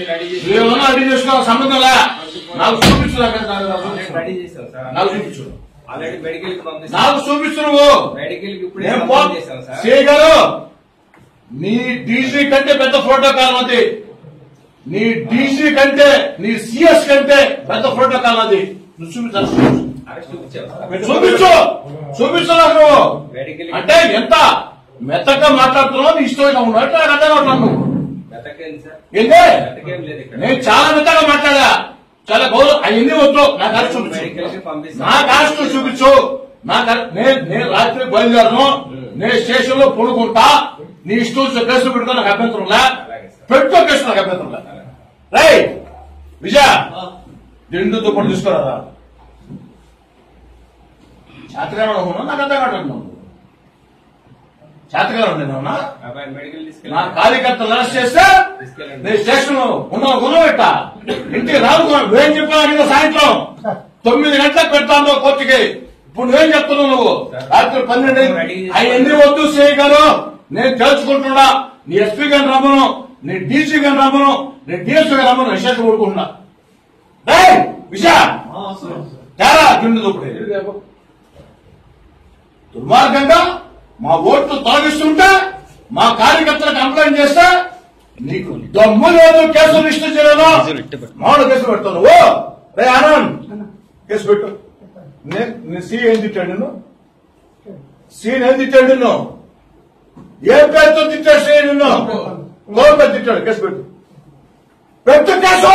ఏమన్నా అడిగి చేసుకో సంబంధం లే నాకు చూపించు నాకు చూపించు. నాకు చూపించు నువ్వు. గారు నీ డీసీ కంటే పెద్ద ప్రోటోకాల్ అది నీ డీసీ కంటే నీ సిఎస్ కంటే పెద్ద ప్రోటోకాల్ అది నువ్వు చూపించాలి చూపించాం. చూపించు. నాకు. నువ్వు అంటే ఎంత మెత్తగా మాట్లాడుతున్నావు నీ ఇష్టంగా ఉన్నావు నాకు అర్థం అవుతున్నావు నేను చాలా మెత్తగా మాట్లాడా? చాలా గౌరవం అవన్నీ వద్దు నాకు అరెస్ట్ చూపించు. నాకు అరెస్ట్ చూపించు. అరె- నేను రాత్రి బయలుదేరను. నేను స్టేషన్లో పడుకుంటా. నీ ఇష్టం కేసులు పెట్టుకో నాకు అభ్యంతరం లే. పెట్టుకో కేసు నాకు అభ్యంతరం లే. రై విజయ దిండు దుప్పటి తీసుకురా చేతగా ఉన్నా నాకు అర్థం కావట్లేదు చేతగా ఉండేనా అబ్బాయి మెడికల్ నా కార్యకర్తలు అరెస్ట్ చేస్తే. నేను స్టేషన్ ఉన్నావు ఇంటికి రాదు నువ్వేం చెప్పావు? నిన్న సాయంత్రం తొమ్మిది గంటలకు పెడతాను కోర్టుకి. ఇప్పుడు నువ్వేం చెప్తున్నావు నువ్వు? రాత్రి పన్నెండు అవన్నీ వద్దు సిఐ గారు? నేను తెలుసుకుంటున్నా నీ ఎస్పీ గారిని రమ్మను. నీ డీసీ గారిని రమ్మను. నీ డిఎస్పీ గారిని రమ్మను. విశేషం కొడుకుంటున్నా విషా! గిండు దూపుడు. దుర్మార్గంగా మా ఓట్లు తొలగిస్తుంటే మా కార్యకర్తలు కంప్లైంట్ చేస్తే నీకు దమ్ము లేదు కేసు రిజిస్టర్ చేయలేదు? మామూలు కేసు పెడతావు నువ్వు రే ఆనంద్ కేసు పెట్టు. నే- నీ సీ ఏం తిట్టాడు నిన్ను? సీన్ ఏం తిట్టాడు నిన్ను? ఏ పేరుతో తిట్టాడు సీ నిన్ను? కోపం తిట్టాడు. కేసు పెట్టు. పెట్టు కేసు!